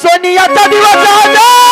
सोनिया दिवस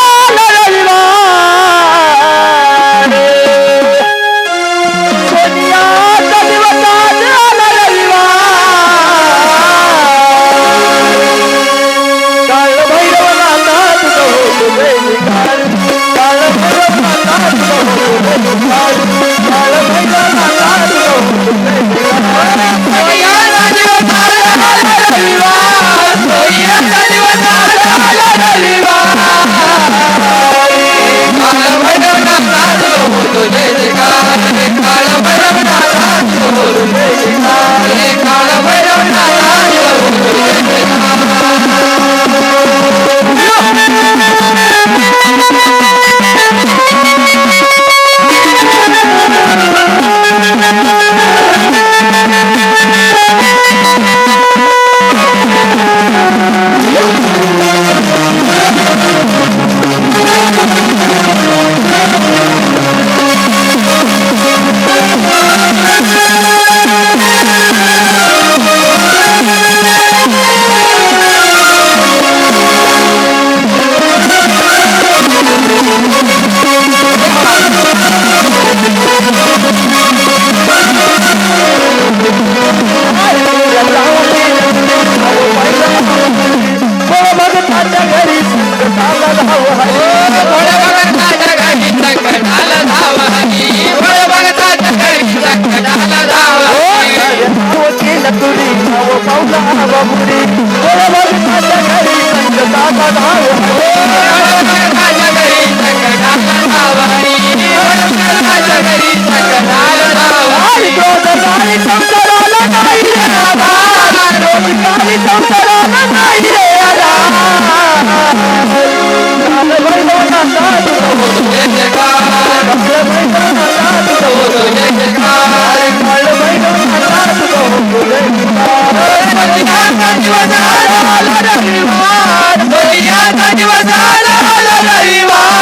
आजचा दिवस आला रविवार होळीचा दिवस आला रविवार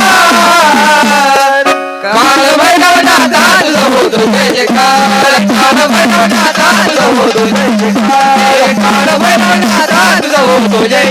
काल जय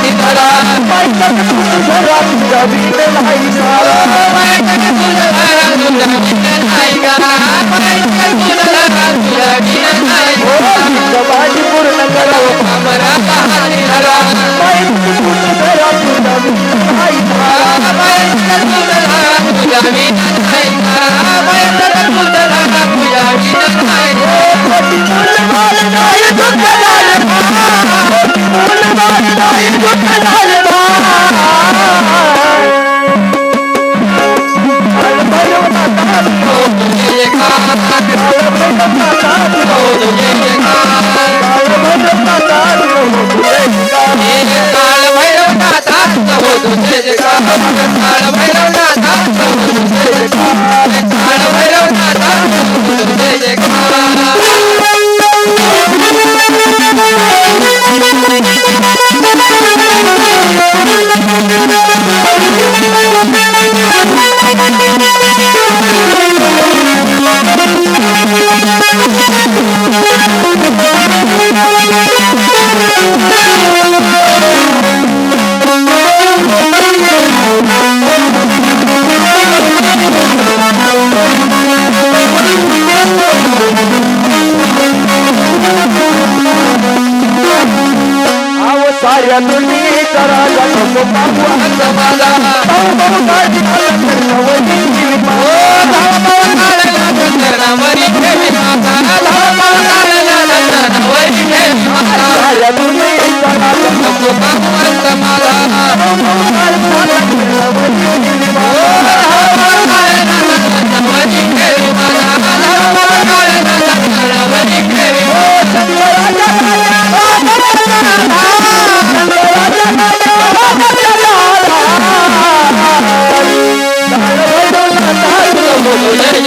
I'm वी आ यादा ळो जी जाद जादां ज ली आर बें tara ga ko ba ku an da mala ba ba ka ji Allah na wani ji ba o da ba na la la na mari ke mi na ta la ma na la la na wani ke mi